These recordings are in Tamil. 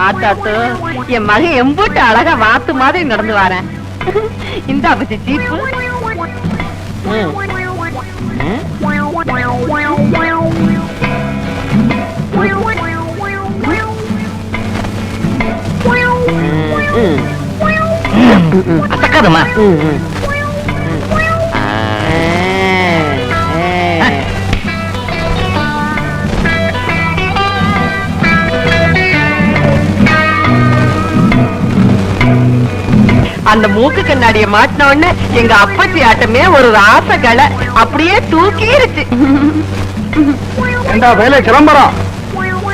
ஆத்தாத்து என் மகன் எம்பூட்டு அழகா வாத்து மாதிரி நடந்து வரேன் இந்த அப்பச்சி சீப்பு ம். அந்த மூக்கு கண்ணாடிய மாட்டின உடனே எங்க அப்பச்சி ஆட்டமே ஒரு ராச கலை. அப்படியே தூக்கிருச்சு. ஏண்டா வேலை கிளம்புறோம்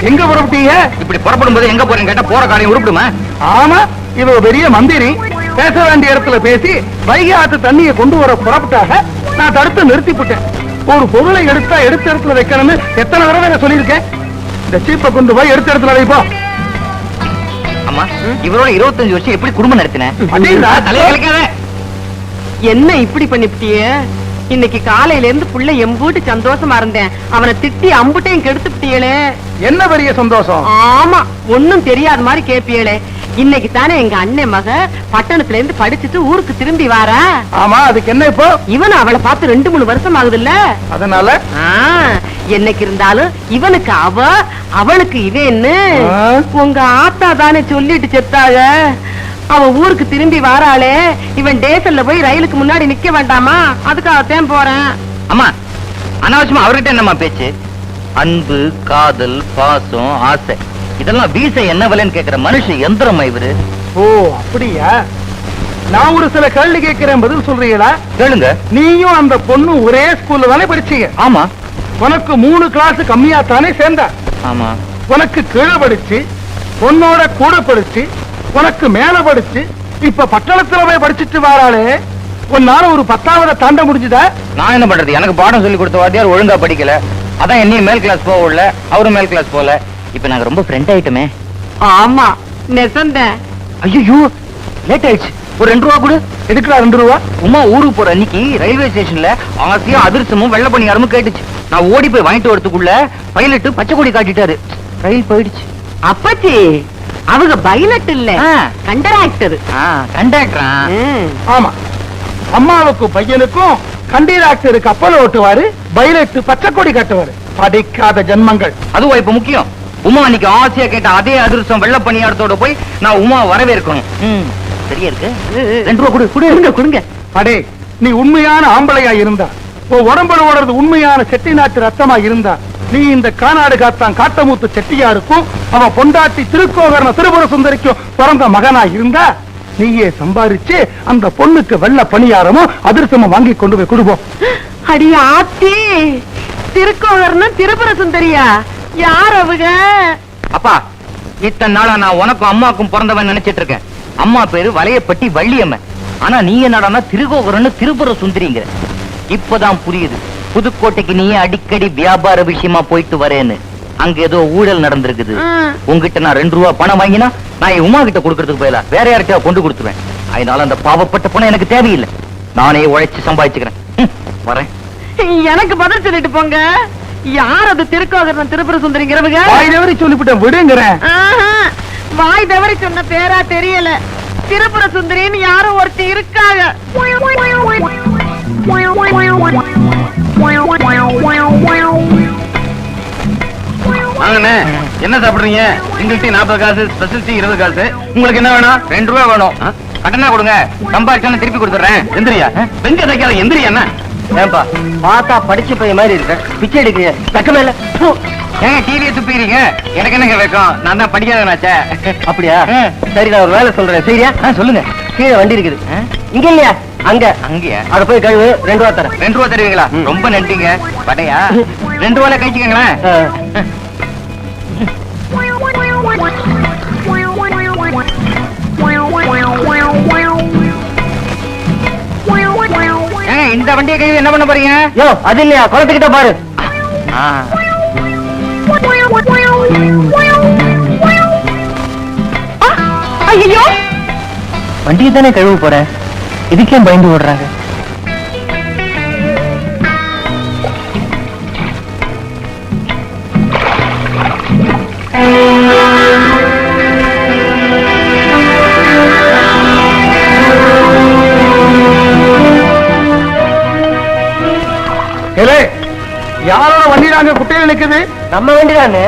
எங்க புறப்பட்டீங்க? இப்படி புறப்படும் போது எங்க போறேன்னு கேட்டா போற காரியம் உருப்பிடுமா? ஆமா இவ பெரிய மந்திரி. பேச வேண்டிய இடத்துல பேசி வைகை ஆத்து தண்ணியை கொண்டு வர புறப்பட்டாக நான் தடுத்து நிறுத்திவிட்டேன் ஒரு பொருளை எடுத்தா எடுத்த இடத்துல வைக்கணும்னு எத்தனை தடவை நான் சொல்லியிருக்கேன்? இந்த சீப்பை கொண்டு போய் எடுத்த இடத்துல வைப்போம். அம்மா இவரோட இருபத்தஞ்சு வருஷம் எப்படி குடும்பம் நடத்தின? என்ன இப்படி பண்ணிவிட்டியே இன்னைக்கு காலையில இருந்து புள்ள எம்பூட்டு சந்தோஷமா இருந்தேன். அவனை திட்டி அம்புட்டையும் கெடுத்துட்டியலே என்ன பெரிய சந்தோஷம்? ஆமா ஒண்ணும் தெரியாத மாதிரி கேப்பியலே. இன்னைக்கு தானே எங்க அண்ணன் மக பட்டணத்துல இருந்து படிச்சுட்டு ஊருக்கு திரும்பி வாரா? ஆமா அதுக்கு என்ன இப்போ? இவன் அவளை பார்த்து ரெண்டு மூணு வருஷம் ஆகுதுல்ல? அதனால? ஆ, என்னைக்கு இருந்தாலும் இவனுக்கு அவ அவளுக்கு இவன்னு. உங்க ஆத்தா தானே சொல்லிட்டு செத்தாக அவ ஊருக்கு திரும்பி வாராளே. இவன் டேசல்ல போய் ரயிலுக்கு முன்னாடி நிக்க வேண்டாமா? அதுக்காகத்தான் போறேன். அம்மா அனாவசியமா அவர்கிட்ட என்னம்மா பேச்சு? அன்பு காதல் பாசம் ஆசை. இதெல்லாம் வீச என்ன விலைன்னு கேக்குற மனுஷன் எந்திரமா இவரு? ஓ அப்படியா? நான் ஒரு சில கேள்வி கேட்கிறேன் பதில் சொல்றீங்களா? கேளுங்க. நீயும் அந்த பொண்ணும் ஒரே ஸ்கூல்ல தானே படிச்சீங்க? ஆமா. உனக்கு மூணு கிளாஸ் கம்மியா தானே சேர்ந்தா? ஆமா. உனக்கு கீழே படிச்சு உன்னோட கூட படிச்சு உனக்கு மேல படிச்சு இப்ப பட்டணத்துல போய் படிச்சுட்டு வராளே உன்னால ஒரு பத்தாவது தாண்ட முடிஞ்சுதா? நான் என்ன பண்றது? எனக்கு பாடம் சொல்லி கொடுத்த வாத்தியார் ஒழுங்கா படிக்கல. அதான் என்னையும் மேல் கிளாஸ் போக விடல அவரும் மேல் கிளாஸ் போகல. இப்ப நாங்க ரொம்ப ஃப்ரெண்ட் ஆயிட்டோமே. ஆமா நெசந்த ஐயோ லேட் ஆயிடுச்சு. ஒரு ரெண்டு ரூபா கொடு. எதுக்குடா ரெண்டு ரூபா? உமா ஊருக்கு போற அன்னைக்கு ரயில்வே ஸ்டேஷன்ல ஆசையா அதிர்ஷ்டமும் வெள்ள பணியாரமும் கேட்டுச்சு. நான் ஓடி போய் வாங்கிட்டு வரதுக்குள்ள பைலட் பச்சை கொடி காட்டிட்டாரு. ரயில் போயிடுச்சு. அப்பச்சி அவங்க பைலட் இல்ல. ஆ. கண்டராக்டர் கண்டக்டரா ஆமா. அம்மாவுக்கும் பையனுக்கும் கண்டீராக்டர் கப்பல் ஓட்டுவாரு பைலட் பச்சை கொடி கட்டுவாரு. படிக்காத ஜென்மங்கள். அதுவா இப்ப முக்கியம்? உமா அன்னைக்கு ஆசையா கேட்ட அதே அதிர்ஷ்டம் வெள்ள பணியாரத்தோட போய் நான் உமா வரவேற்கணும். ம், சரியா இருக்கு? ரெண்டு ரூபா கொடு. கொடு கொடுங்க கொடுங்க. அடே நீ உண்மையான ஆம்பளையா இருந்தா உடம்புல ஓடுறது உண்மையான செட்டி நாட்டு ரத்தமா இருந்தா நீ இந்த கானாடு காத்தான் காட்டமூத்து செட்டியாருக்கும் அவன் பொண்டாட்டி திருக்கோகரண திருபுர சுந்தரிக்கும் பிறந்த மகனா இருந்தா நீயே சம்பாரிச்சு அந்த பொண்ணுக்கு வெள்ள பணியாரமும் அதிர்ஷ்டமும் வாங்கி கொண்டு போய் கொடுப்போம். அடி ஆத்தி திருக்கோவர்னு திருபுர சுந்தரியா? யார் அவங்க? அப்பா இத்தனை நாளா நான் உனக்கும் அம்மாக்கும் பிறந்தவன் நினைச்சிட்டு இருக்கேன். அம்மா பேரு வலையப்பட்டி வள்ளியம்மன். ஆனா நீ என்னடான்னா திருகோபுரம்னு திருப்புர சுந்தரிங்கிற. இப்பதான் புரியுது. புதுக்கோட்டைக்கு நீ அடிக்கடி வியாபார விஷயமா போயிட்டு வரேன்னு. அங்க ஏதோ ஊழல் நடந்திருக்குது. உங்ககிட்ட நான் ரெண்டு ரூபா பணம் வாங்கினா நான் உமா கிட்ட கொடுக்கறதுக்கு போயில வேற யார்கிட்ட கொண்டு கொடுத்துருவேன். அதனால அந்த பாவப்பட்ட பணம் எனக்கு தேவையில்லை. நானே உழைச்சு சம்பாதிச்சுக்கிறேன். வரேன். எனக்கு பதில் சொல்லிட்டு போங்க. யார் அது திருக்கோகர்ணன் திருபுர சுந்தரிங்கிறவங்க வாய் தவறி சொல்லிவிட்டேன் விடுங்கிறேன் ஆஹா, வாய் தவறி சொன்ன பேரா தெரியல. திருப்புர சுந்தரின்னு யாரும் ஒருத்தி இருக்காங்க வாங்கண்ணே என்ன சாப்பிடுறீங்க? சிங்கிள் டீ நாற்பது காசு ஸ்பெஷல் டீ இருபது காசு. உங்களுக்கு என்ன வேணும்? ரெண்டு ரூபா வேணும். கட்டணா கொடுங்க. சம்பாதிச்சாலும் திருப்பி கொடுத்துறேன் எந்திரியா? வெங்க தைக்காத எந்திரியா என்ன? ஏன்பா பார்த்தா படிச்ச பையன் மாதிரி இருக்க. பிச்சை எடுக்கிறீங்க தக்கமே இல்ல ஏங்க டிவியை துப்பிக்கிறீங்க? எனக்கு என்னங்க வைக்கும்? நான் தான் படிக்காதனாச்சே அப்படியா? சரி நான் ஒரு வேலை சொல்றேன். சரியா? சொல்லுங்க. கீழே வண்டி இருக்குது. இங்க இல்லையா? அங்க. அங்கயா? அத போய் கழுவு. ரெண்டு ரூபா தரேன். ரெண்டு ரூபா தருவீங்களா? ரொம்ப நன்றிங்க. படையா ரெண்டு ரூபால கழிச்சுக்கங்களேன். வண்டியை கழுவி என்ன பண்ண போறீங்க? யோ அது இல்லையா? குளத்துக்கிட்ட பாரு. ஐயோ வண்டியை தானே கழுவ போறேன் இதுக்கே பயந்து ஓடுறாங்க. யாரோட வண்டி அங்க குட்டையில நிக்குது? நம்ம வேண்டிதானே?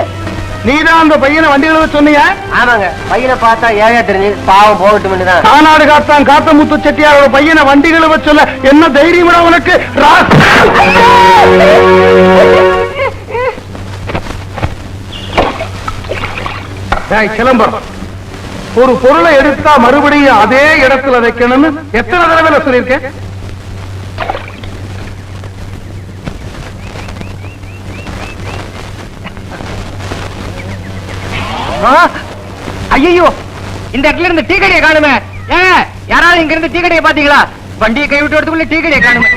நீதான் அந்த பையனை வண்டியில சொன்னீங்க ஆமாங்க. பையனை பார்த்தா ஏழையா தெரிஞ்சு பாவம் போகட்டும் தான் கானாடு காத்தான் காத்தமுத்து செட்டியாரோட பையனை வண்டிகளை வச்சு சொல்ல என்ன தைரியம்டா உனக்கு? சிலம்பரம் ஒரு பொருளை எடுத்தா மறுபடியும் அதே இடத்துல வைக்கணும்னு எத்தனை தடவை சொல்லியிருக்கேன்? ஐயோ இந்த இடத்துல இருந்து டீ கடையை காணுமே. ஏ யாராவது இங்க இருந்து டீ கடையை பாத்தீங்களா வண்டியை கை விட்டு வரதுக்குள்ள டீ கடையை காணுமே.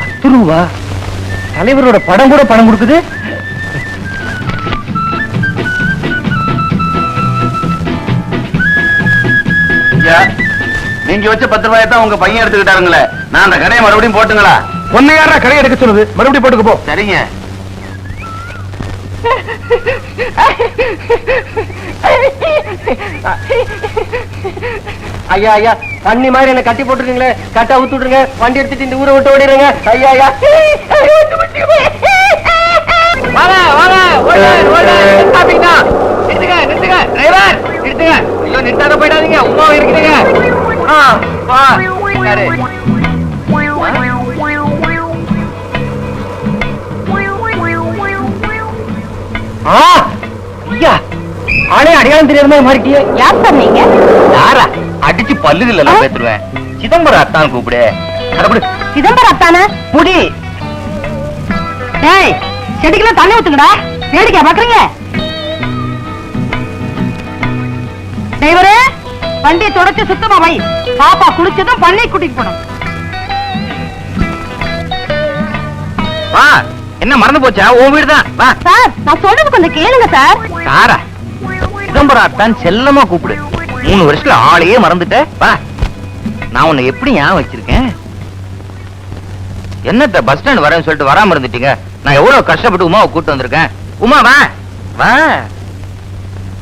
பத்து ரூபா தலைவரோட படம் கூட பணம் கொடுக்குது? நீங்க வச்ச பத்து ரூபாயை தான் உங்க பையன் எடுத்துக்கிட்டாருங்களே. நான் அந்த கடையை மறுபடியும் போட்டுங்களா? உன்னை யாரா கடை எடுக்க சொன்னது மறுபடியும் போட்டுக்க போ. சரிங்க. ஐயா ஐயா தண்ணி மாதிரி என்ன கட்டி போட்டுருக்கீங்களே. கட்ட அவுத்து விட்டுருங்க. வண்டி எடுத்துட்டு இந்த ஊரை விட்டு ஓடிடுங்க. ஐயா ஐயா. வாங்க வாங்க. நிறுத்தாதீங்க. நிறுத்துங்க நிறுத்துங்க. டிரைவர் நிறுத்துங்க. ஐயோ நிறுத்தாத போயிடாதீங்க. உமா இருக்குதுங்க. ஆ வா. ஐயா ஆளே அடையாளம் தெரியாத மாதிரி மாறிட்டியே. யார் சார் நீங்க யாரா? அடிச்சு பல்லுகள் எல்லாம் பேத்துருவேன் சிதம்பரம் அத்தான் கூப்பிடு. அடப்படு சிதம்பரம் அத்தானே? முடி. டேய் செடிக்கெல்லாம் தண்ணி ஊத்துங்கடா. வேடிக்கை பாக்குறீங்க? டிரைவரே வண்டியை தொடச்சு சுத்தமா வை. பாப்பா குளிச்சதும் பண்ணை கூட்டிட்டு போனோம். வா. என்ன மறந்து போச்சா? உன் வீடு தான் வா. சார் நான் சொல்றது கொஞ்சம் கேளுங்க சார். சாரா சிதம்பரம் அத்தான் செல்லமா கூப்பிடு. மூணு வருஷத்துல ஆளையே மறந்துட்ட. வா. நான் உன்னை எப்படி ஞாபகம் வச்சிருக்கேன்? என்னத்த பஸ் ஸ்டாண்ட் வரேன்னு சொல்லிட்டு வராம இருந்துட்டீங்க? நான் எவ்வளவு கஷ்டப்பட்டு உமாவை கூட்டு வந்திருக்கேன்? உமா வா. வா.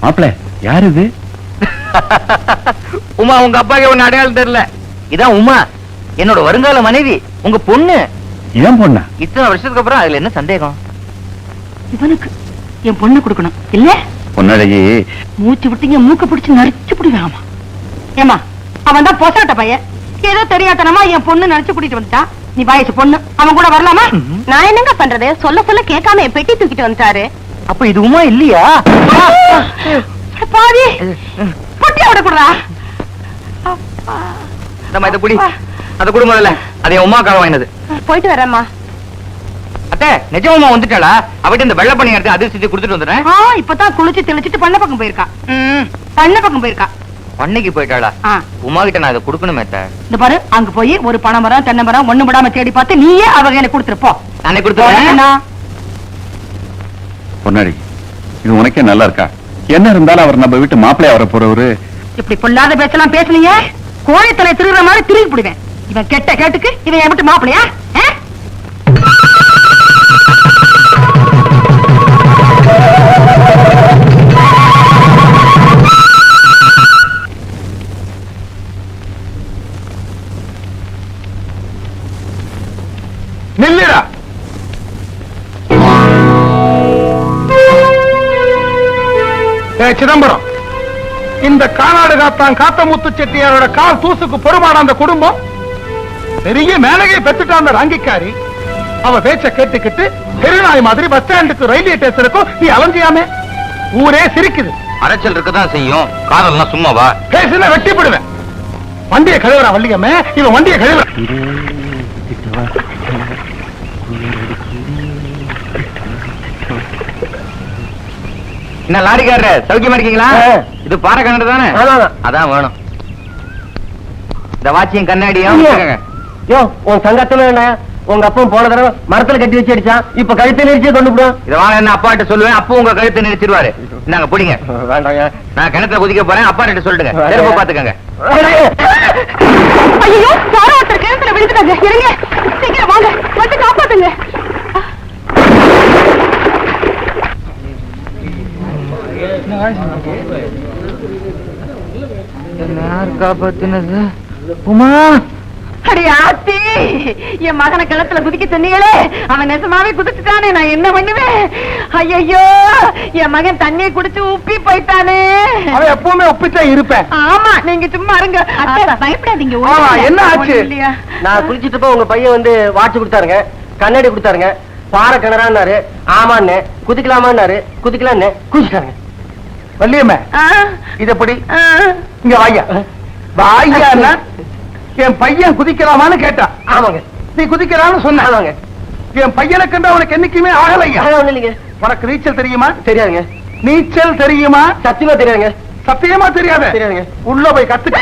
மாப்பிள யார் இது? உமா உங்க அப்பாக்கு ஒண்ணு அடையாளம் தெரியல. இதான் உமா. என்னோட வருங்கால மனைவி. உங்க பொண்ணு. ஏன் பொண்ணா? இத்தனை வருஷத்துக்கு அப்புறம் அதுல என்ன சந்தேகம்? இவனுக்கு என் பொண்ணு கொடுக்கணும். இல்ல? பொன்னழகி மூச்சு விட்டீங்க மூக்க பிடிச்சு நரிச்சு பிடிவாமா ஏமா அவன் தான் பொசாட்ட பையன். ஏதோ தெரியாதனமா என் பொண்ணு நினைச்சு கூட்டிட்டு வந்துட்டான் நீ வயசு பொண்ணு. அவன் கூட வரலாமா. நான் என்னங்க பண்றது? சொல்ல சொல்ல கேட்காம என் பெட்டி தூக்கிட்டு வந்துட்டாரு. அப்ப இது உமா இல்லையா? பாவி. பொட்டியா விட கூடா நம்ம இதை குடி. அதை குடு முதல்ல. அதை என் உமாக்காக வாங்கினது. போயிட்டு வரேம்மா. அத்தை நிஜமா வந்துட்டாளா? அவட்ட இந்த வெள்ளை பண்ணி எடுத்து அதிர்ஷ்டத்தை கொடுத்துட்டு வந்துடுறேன். ஆ இப்பதான் குளிச்சு தெளிச்சிட்டு பண்ண பக்கம் போயிருக்கா. ம், பண்ண பக்கம் போயிருக்கா. பண்ணைக்கு போயிட்டாளா? உமா கிட்ட நான் இதை கொடுக்கணுமே இந்த பாரு அங்க போய் ஒரு பனை மரம் தென்னை மரம் ஒண்ணு விடாம தேடி பார்த்து நீயே அவங்க எனக்கு கொடுத்துருப்போ நானே கொடுத்துறேன். பொன்னழகி இது உனக்கே நல்லா இருக்கா? என்ன இருந்தாலும் அவர் நம்ம வீட்டு மாப்பிள்ளைய வர போறவரு? இப்படி பொல்லாத பேச்செல்லாம் பேசுனீங்க? கோழி தலை திருடுற மாதிரி திரும்பி போடுவேன் இவன் கெட்ட கேட்டுக்கு இவன் என் மட்டும் மாப்பிளையா நில்லுடா. சிதம்பரம் இந்த கானாடு காத்தான் காத்தமுத்து செட்டியாரோட கால் தூசுக்கு பொறுமான அந்த குடும்பம் பெரிய மேலகை பெத்துட்டான் ராங்கிக்காரி. அவ பேச்ச கேட்டுக்கிட்டு தெருநாய் மாதிரி பஸ் ஸ்டாண்டுக்கு ரயில்வே ஸ்டேஷனுக்கும் நீ அலைஞ்சியாமே? ஊரே சிரிக்குது. அரைச்சல் இருக்கதான் செய்யும். காதல்லாம் சும்மாவா? பேசுன வெட்டி போடுவேன் வண்டியை கழுவுறா வள்ளியம்மே. இவன் வண்டியை கழுவுற. என்ன லாரிக்காரர்? சௌக்கியமா இருக்கீங்களா? இது பாறை கண்ணாடி தானே? அதான் வேணும். இந்த வாட்சியும் கண்ணாடியும் யோ உன் சங்கத்துல என்ன? உங்க அப்பன் போன தடவை மரத்துல கட்டி வச்சு அடிச்சான். இப்ப கழுத்தை நெரிச்சு கொண்டு இத வாங்க என்ன அப்பாட்ட சொல்லுவேன். அப்போ உங்க கழுத்தை நிறுத்திடுவாரு நாங்க பிடிங்க. வேண்டாங்க. நான் கிணத்துல குதிக்க போறேன். அப்பா கிட்ட சொல்லிடுங்க. திரும்ப பாத்துக்கங்க ஐயோ யாரோ? ஒருத்தர் கிணத்துல விழுந்துட்டாங்க. இருங்க. சீக்கிரம் வாங்க. வந்து காப்பாத்துங்க. யார் காப்பாத்தினது? உமா! அடி ஆத்தி என் மகனை கிணத்துல குதிக்க சொன்னீங்களே அவன் நெசமாவே குதிச்சுட்டானே நான் என்ன பண்ணுவேன்? ஐயோ என் மகன் தண்ணியை குடிச்சு உப்பி போயிட்டானே. அவன் எப்பவுமே ஒப்பித்தான் இருப்பேன். ஆமா நீங்க சும்மா இருங்க. பயப்படாதீங்க என்ன ஆச்சு? நான் குளிச்சிட்டு உங்க பையன் வந்து வாட்ச் கொடுத்தாருங்க. கண்ணாடி கொடுத்தாருங்க. பாறை கிணறான்னாரு. ஆமான்னு. குதிக்கலாமான்னாரு. குதிக்கலான்னு குதிச்சிட்டாருங்க வள்ளியம்மே இது எப்படி இங்க வாய்யா. வாய்யா என் பையன் குதிக்கலாமான்னு கேட்டான் ஆமாங்க. நீ குதிக்கலாம்னு சொன்ன. ஆமாங்க. என் பையனை கண்டு அவனுக்கு என்னைக்குமே ஒண்ணும் இல்லைங்க உனக்கு நீச்சல் தெரியுமா? தெரியாதுங்க. நீச்சல் தெரியுமா? சத்தியமா தெரியாதுங்க. சத்தியமா தெரியாத. தெரியாதுங்க. உள்ள போய் கத்துக்க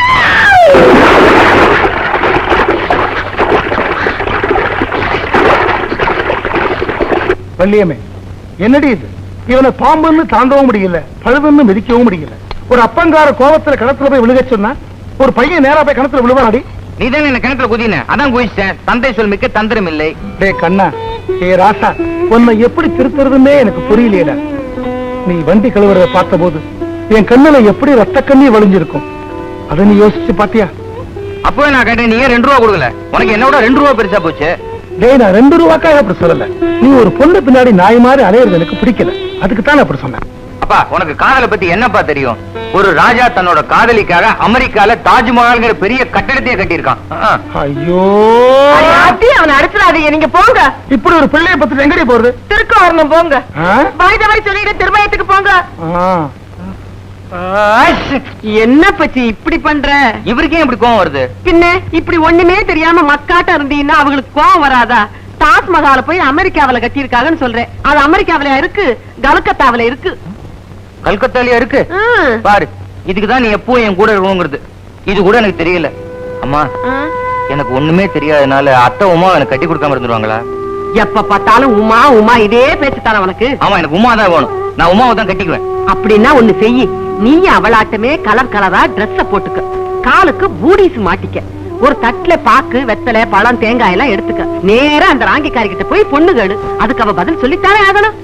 வள்ளியம்மே என்னடி இது? இவனை பாம்புன்னு தாண்டவும் முடியல பழுதுன்னு மிதிக்கவும் முடியல. ஒரு அப்பங்கார கோவத்துல கிணத்துல போய் விழுக சொன்னா ஒரு பையன் நேரா போய் கிணத்துல விழுவாடி நீ தானே என்ன கிணத்துல குதின? அதான் குதிச்சிட்டேன். தந்தை சொல் மிக்க தந்திரம் இல்லை. டே கண்ணா ஏ ராசா உன்னை எப்படி திருத்துறதுன்னே எனக்கு புரியலையடா. நீ வண்டி கழுவுறத பார்த்த போது என் கண்ணுல எப்படி ரத்த கண்ணி வழிஞ்சிருக்கும்? அதை நீ யோசிச்சு பாத்தியா? அப்பவே நான் கேட்டேன் நீ ரெண்டு ரூபா கொடுக்கல? உனக்கு என்னோட ரெண்டு ரூபா பெருசா போச்சு? டேய் நான் ரெண்டு ரூபாக்காக அப்படி சொல்லல? நீ ஒரு பொண்ணு பின்னாடி நாய் மாதிரி அலையிறது எனக்கு பிடிக்கல. அதுக்கு தான் அப்படி சொன்னேன். அப்பா உனக்கு காதலை பத்தி என்னப்பா தெரியும்? ஒரு ராஜா தன்னோட காதலிக்காக அமெரிக்கால தாஜ்மஹால்ங்கிற பெரிய கட்டடத்தையே கட்டியிருக்கான். ஐயோ. ஆத்தி அவனை அடிச்சிடாதீங்க. நீங்க போங்க. இப்படி ஒரு பிள்ளைய பத்தி எங்கடி போறது? திருக்க வரணும் போங்க? வாய்தவரை சொல்லிட்டு திருமயத்துக்கு போங்க. என்ன பச்சி இப்படி பண்ற? இவருக்கே இப்படி கோவம் வருது. பின்ன இப்படி ஒண்ணுமே தெரியாம மக்காட்ட இருந்தீங்கன்னா அவங்களுக்கு கோவம் வராதா? தாஜ்மஹால போய் அமெரிக்காவில கட்டியிருக்காங்கன்னு சொல்றேன். அது அமெரிக்காவில இருக்கு? கல்கத்தாவில இருக்கு. கல்கத்தாலயா இருக்கு. பாரு இதுக்குதான் நீ எப்போ என் கூட இருக்கணுங்கிறது. இது கூட எனக்கு தெரியல. அம்மா. எனக்கு ஒண்ணுமே தெரியாதனால அத்தை உமா எனக்கு கட்டி கொடுக்காம இருந்துருவாங்களா? எப்ப பார்த்தாலும் உமா உமா இதே பேச்சு தானே உனக்கு? ஆமா எனக்கு உமா தான் வேணும். நான் உமாவை தான் கட்டிக்குவேன். அப்படின்னா ஒண்ணு செய்யி. நீ அவளாட்டமே கலர் கலரா Dress-அ போட்டுக்க. காலுக்கு பூடிஸ் மாட்டிக்க. ஒரு தட்டுல பாக்கு வெத்தலை பழம் தேங்காய் எல்லாம் எடுத்துக்க. நேரா அந்த ராங்கிக்காரி கிட்ட போய் பொண்ணு கேடு அதுக்கு அவ பதில் சொல்லித்தானே ஆகணும்.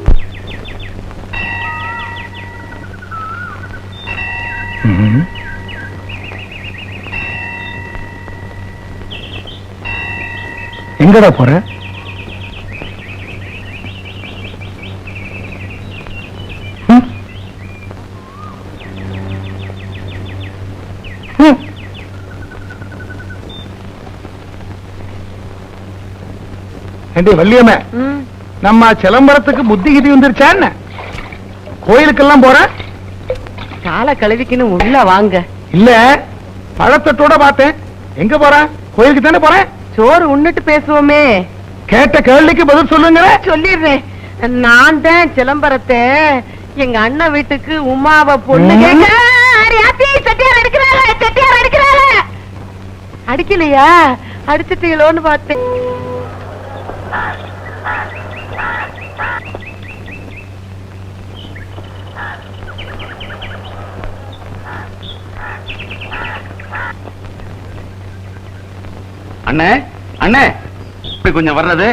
எங்கடா போற? வள்ளியம்மே நம்ம சிலம்பரத்துக்கு புத்தி கிதி வந்துருச்சா என்ன? கோயிலுக்கெல்லாம் போற? காலை கழுவிக்கணும் உள்ள வாங்க. இல்ல பழத்தட்டோட பார்த்தேன். எங்க போற? கோயிலுக்கு தானே போறேன் சோறு உண்ணுட்டு பேசுவோமே. கேட்ட கேள்விக்கு பதில் சொல்லுங்க சொல்லிடுறேன். நான் தான் சிலம்பரத்தை. எங்க அண்ணன் வீட்டுக்கு உமாவ பொண்ணு. கேட்க செட்டியார் அடிக்கிறாளே, செட்டியார் அடிக்கிறாளே. அடிக்கலையா? அடிச்சிட்டீங்களோன்னு பார்த்தேன். அண்ணே அண்ணே இப்படி கொஞ்சம் வர்றது.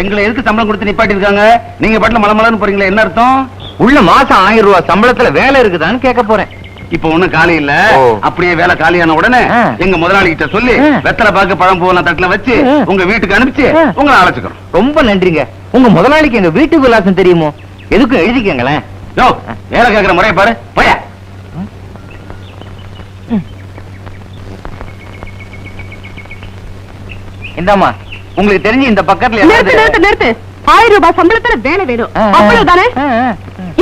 எங்களை எதுக்கு சம்பளம் கொடுத்து நிப்பாட்டி இருக்காங்க நீங்க பாட்டுல மலை மலன்னு போறீங்களே என்ன அர்த்தம்? உள்ள மாசம் ஆயிரம் ரூபாய் சம்பளத்துல வேலை இருக்குதான்னு கேட்க போறேன். இப்ப ஒண்ணும் காலி இல்ல. அப்படியே வேலை காலியான உடனே. எங்க முதலாளி கிட்ட சொல்லி. வெத்தலை பாக்கு பழம் பூவெல்லாம் தட்டுல வச்சு. உங்க வீட்டுக்கு அனுப்பிச்சு. உங்களை அழைச்சுக்கிறோம். ரொம்ப நன்றிங்க. உங்க முதலாளிக்கு எங்க வீட்டு விலாசம் தெரியுமோ? எதுக்கும் எழுதிக்கங்களேன். வேலை கேக்குற முறைய பாரு. போய. இந்தாமா உங்களுக்கு தெரிஞ்சு இந்த பக்கத்துல நிறுத்து நிறுத்து நிறுத்து. ஆயிரம் ரூபாய் சம்பளத்துல வேலை வேணும். அவ்வளவுதானே.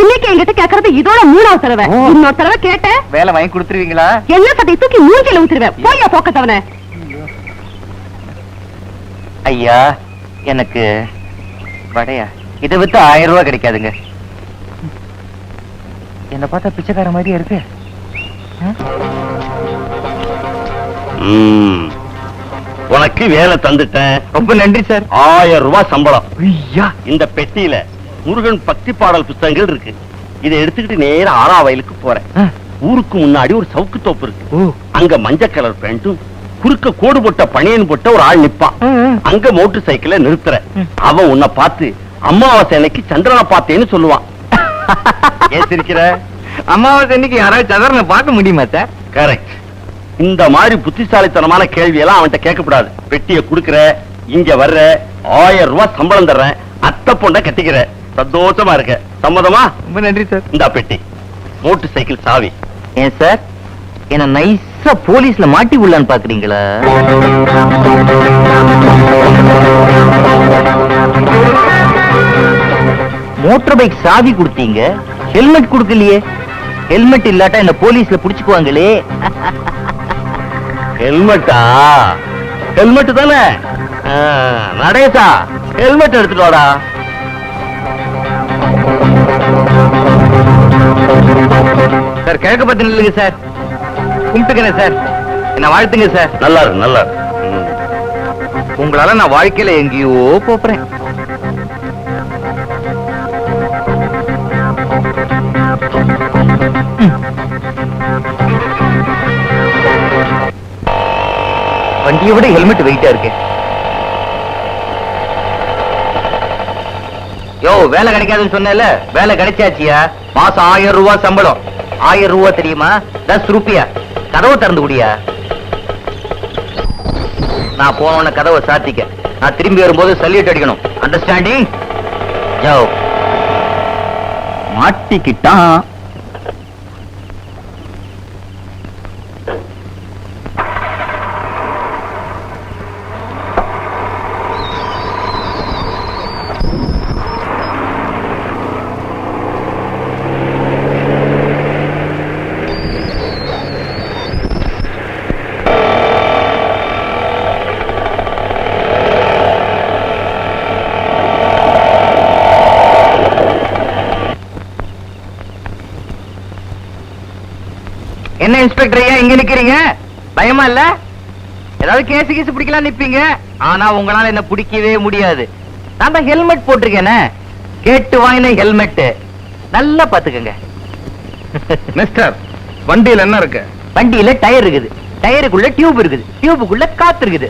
இன்னைக்கு என்கிட்ட கேக்குறது இதோட மூணாவது தடவை. இன்னொரு தடவை கேட்ட வேலை வாங்கி கொடுத்துருவீங்களா? என்ன சட்டை தூக்கி மூஞ்சில ஊத்துருவேன். போய்யா போக்கத்தவன ஐயா எனக்கு வடையா? இதை வித்து ஆயிரம் ரூபாய் கிடைக்காதுங்க. என்ன பார்த்தா பிச்சைக்கார மாதிரியே இருக்கு. உனக்கு வேலை தந்துட்டேன். ரொம்ப நன்றி சார். ஆயிரம் ரூபாய் சம்பளம். ஐயா. இந்த பெட்டியில முருகன் பக்தி பாடல் புத்தகங்கள் இருக்கு. இதை எடுத்துக்கிட்டு நேரா ஆறா வயலுக்கு போறேன். ஊருக்கு முன்னாடி ஒரு சவுக்கு தோப்பு இருக்கு. அங்க மஞ்சள் கலர் பேண்ட்டும் குறுக்க கோடு போட்ட பனியன் போட்ட ஒரு ஆள் நிப்பான். அங்க மோட்டர் சைக்கிள நிறுத்துற. அவன் உன்னை பார்த்து அமாவாசை அன்னைக்கு சந்திரனை பார்த்தேன்னு சொல்லுவான். ஏன் சிரிக்கிற? அமாவாசை இன்னைக்கு யாராவது சதரனை பார்க்க முடியுமா சார்? கரெக்ட் இந்த மாதிரி புத்திசாலித்தனமான கேள்வி எல்லாம் அவன்கிட்ட கேட்கக்கூடாது. பெட்டியை குடுக்கற இங்க வர்ற ஆயிரம் ரூபாய் சம்பளம் தர்றேன் அத்தை பொண்ண கட்டிக்கிற. சந்தோஷமா இருக்க. சம்மதமா? ரொம்ப நன்றி சார். இந்த பெட்டி. மோட்டார் சைக்கிள் சாவி. ஏன் சார்? என்ன நைஸா போலீஸ்ல மாட்டி விடலான்னு பாக்குறீங்களா? மோட்டார் பைக் சாவி கொடுத்தீங்க. ஹெல்மெட் கொடுக்கலையே. ஹெல்மெட் இல்லாட்டா என்ன போலீஸ்ல புடிச்சுக்குவாங்களே. ஹெல்மெட்டா? ஹெல்மெட் தானே? நடேசா ஹெல்மெட் எடுத்துட்டு வாடா. சார் கிழக்கு பத்தி இல்லைங்க சார். கும்பிட்டுக்கிறேன் சார். என்ன வாழ்த்துங்க சார். நல்லா இருக்கு நல்லா உங்களால நான் வாழ்க்கையில எங்கேயோ போறேன். வண்டியோட விட ஹெல்மெட் வெயிட்டா இருக்கு. யோ வேலை கிடைக்காதுன்னு சொன்னேல வேலை கிடைச்சாச்சியா? மாசம் ஆயிரம் ரூபாய் சம்பளம். ஆயிரம் ரூபாய் தெரியுமா? தஸ் ரூபியா. கதவை திறந்து குடியா? நான் போன கதவை சாத்திக்க. நான் திரும்பி வரும்போது சல்யூட் அடிக்கணும். அண்டர்ஸ்டாண்டிங் யோ. மாட்டிக்கிட்டான் என்ன இங்க நிக்கிறீங்க பயமா இல்ல? ஏதாவது கேஸ் கீஸ் பிடிக்கலாம் நிப்பீங்க. ஆனா உங்களால என்ன பிடிக்கவே முடியாது. நான் தான் ஹெல்மெட் போட்டிருக்கேனே. கேட்டு வாங்கின ஹெல்மெட் நல்லா பாத்துக்கங்க மிஸ்டர் வண்டியில என்ன இருக்கு? வண்டியில டயர் இருக்குது. டயருக்குள்ள டியூப் இருக்குது. டியூபுக்குள்ள காத்து இருக்குது.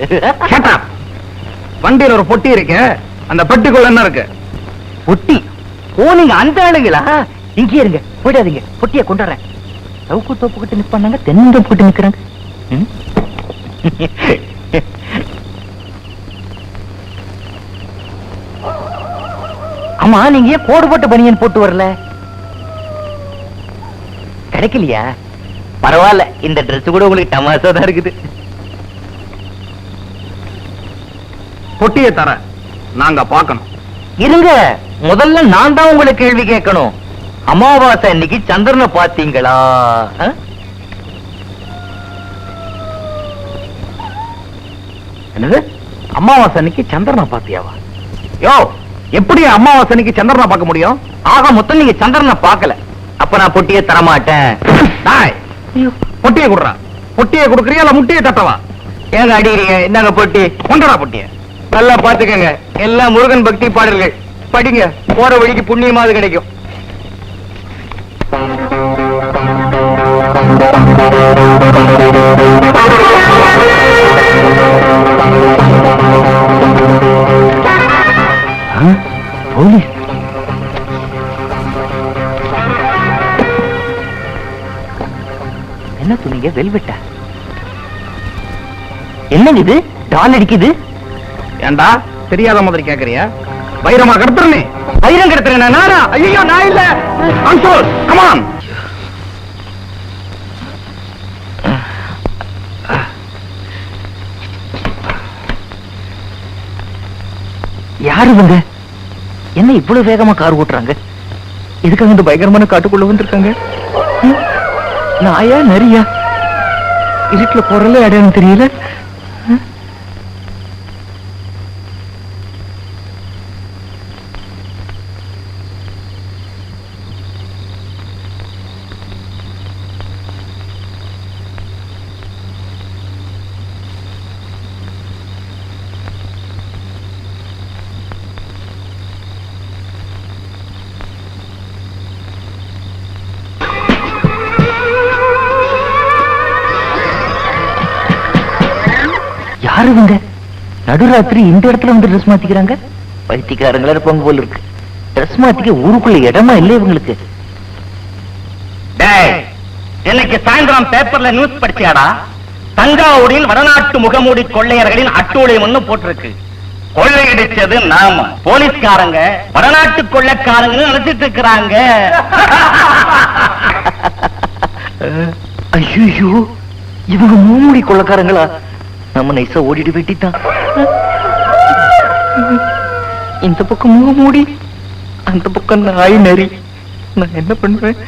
வண்டியில ஒரு பொட்டி இருக்கு. அந்த பெட்டிக்குள்ள என்ன இருக்கு? பொட்டி? ஓ நீங்க அந்த ஆளுங்களா இங்கே இருங்க. போயிடாதீங்க. பொட்டியை கொண்டாடுறேன் சவுக்கு தோப்பு கிட்ட நிப்பாங்க தென்னந்தோப்பு கிட்ட நிக்கிறாங்க? ஆமா நீங்க ஏன் கோடு போட்ட பனியன் போட்டு வரல? கிடைக்கலையா? பரவாயில்ல இந்த Dress கூட உங்களுக்கு டமாசா தான் இருக்குது. பொட்டியை தர நாங்க பார்க்கணும். இருங்க முதல்ல நான் தான் உங்களை கேள்வி கேட்கணும். அமாவாசை இன்னைக்கு சந்திரனை பாத்தீங்களா ஆ? என்னது? அமாவாசை அன்னைக்கு சந்திரனை பாத்தியாவா யோ எப்படி அமாவாசை அன்னைக்கு சந்திரனை பார்க்க முடியும்? ஆக மொத்தம் நீங்க சந்திரனை பார்க்கல. அப்ப நான் பொட்டியை தரமாட்டேன். டாய் பொட்டியை குடுறா. பொட்டியை குடுக்கறியா இல்ல முட்டியை தட்டவா? ஏங்க அடிக்கிறீங்க இந்தாங்க பொட்டி. கொண்டடா பொட்டிய. நல்லா பாத்துக்கங்க எல்லாம் முருகன் பக்தி பாடல்கள். படிங்க. போற வழிக்கு புண்ணியமாவது கிடைக்கும். போலீஸ் என்ன துணிங்க? வெல்வெட்டா? என்னங்க இது? டால் அடிக்குது? ஏண்டா? தெரியாத மாதிரி கேக்குறியா? வைரமா கடத்துறனே? வைரம் கெடுத்துருங்க நானா ஐயோ நான் இல்ல. அன்சோல் கமான் யாரு இவங்க? என்ன இவ்வளவு வேகமா கார் ஓட்டுறாங்க? எதுக்காக இந்த பயங்கரமான காட்டுக்குள்ள வந்திருக்காங்க? நாயா நரியா? இருட்டுல போறல அடையாளம் தெரியல. இவங்க நடுராத்திரி இந்த இடத்துல வந்து ட்ரெஸ் மாத்திக்கிறாங்க. பைத்தியக்காரங்களா இருப்பாங்க போல இருக்கு. ட்ரெஸ் மாத்திக்க ஊருக்குள்ள இடமா இல்ல இவங்களுக்கு. டேய் இன்னைக்கு சாயந்தரம் பேப்பர்ல நியூஸ் படிச்சியாடா? தஞ்சாவூரில் வடநாட்டு முகமூடி கொள்ளையர்களின் அட்டூழியம்னு போட்டிருக்கு. கொள்ளையடிச்சது நாம. போலீஸ்காரங்க வடநாட்டு கொள்ளைக்காரங்கன்னு நினைச்சிட்டு இருக்கிறாங்க. ஐயோ இவங்க மூமுடி கொள்ளக்காரங்களா? நம்ம நைசா ஓடிட்டு வெட்டித்தான் இந்த பக்கம் மூடி அந்த பக்கம் நாய் நரி. நான் என்ன பண்ணுவேன்?